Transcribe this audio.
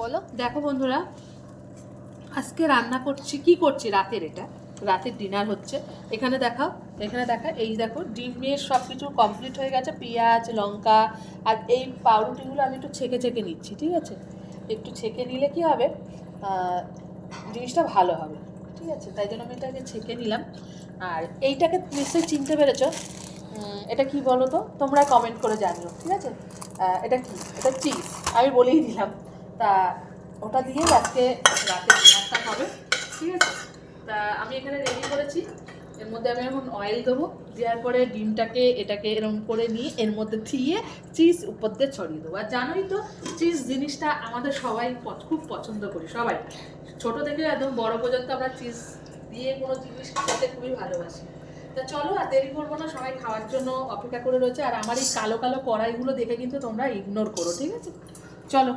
বলো। দেখো বন্ধুরা, আজকে রান্না করছি, কি করছি রাতের এটা? রাতের ডিনার হচ্ছে। এখানে দেখাও, এখানে দেখা, এই দেখো ডিমের সব কিছু কমপ্লিট হয়ে গেছে, পেঁয়াজ, লঙ্কা, আর এই পাউরুটিগুলো আমি একটু ছেঁকে ছেঁকে নিচ্ছি, ঠিক আছে? একটু ছেঁকে নিলে কি হবে? জিনিসটা ভালো হবে, ঠিক আছে? তাই জন্য আমি এটাকে ছেঁকে নিলাম। আর এইটাকে নিশ্চয়ই চিনতে পেরেছ। এটা কি বলো তো? তোমরা কমেন্ট করে জানিও, ঠিক আছে? এটা কি? এটা চিজ আমি বলেই দিলাম। তা ওটা দিয়ে আজকে রাতে ডিনারটা হবে ঠিক আছে? তা আমি এখানে রেডি করেছি। এর মধ্যে আমি এখন অয়েল দেবো, দেওয়ার পরে ডিমটাকে এটাকে এরকম করে নিয়ে এর মধ্যে থিয়ে চিজ উপর দিয়ে ছড়িয়ে দেবো। আর জানোই তো চিজ জিনিসটা আমাদের সবাই খুব পছন্দ করি, সবাই। ছোট থেকে একদম বড় পর্যন্ত আমরা চিজ দিয়ে কোনো জিনিস খেতে খুবই ভালোবাসি। তা চলো আর দেরি করব না, সবাই খাওয়ার জন্য অপেক্ষা করে রয়েছে। আর আমার এই কালো কালো কড়াইগুলো দেখে কিন্তু তোমরা ইগনোর করো, ঠিক আছে? চলো।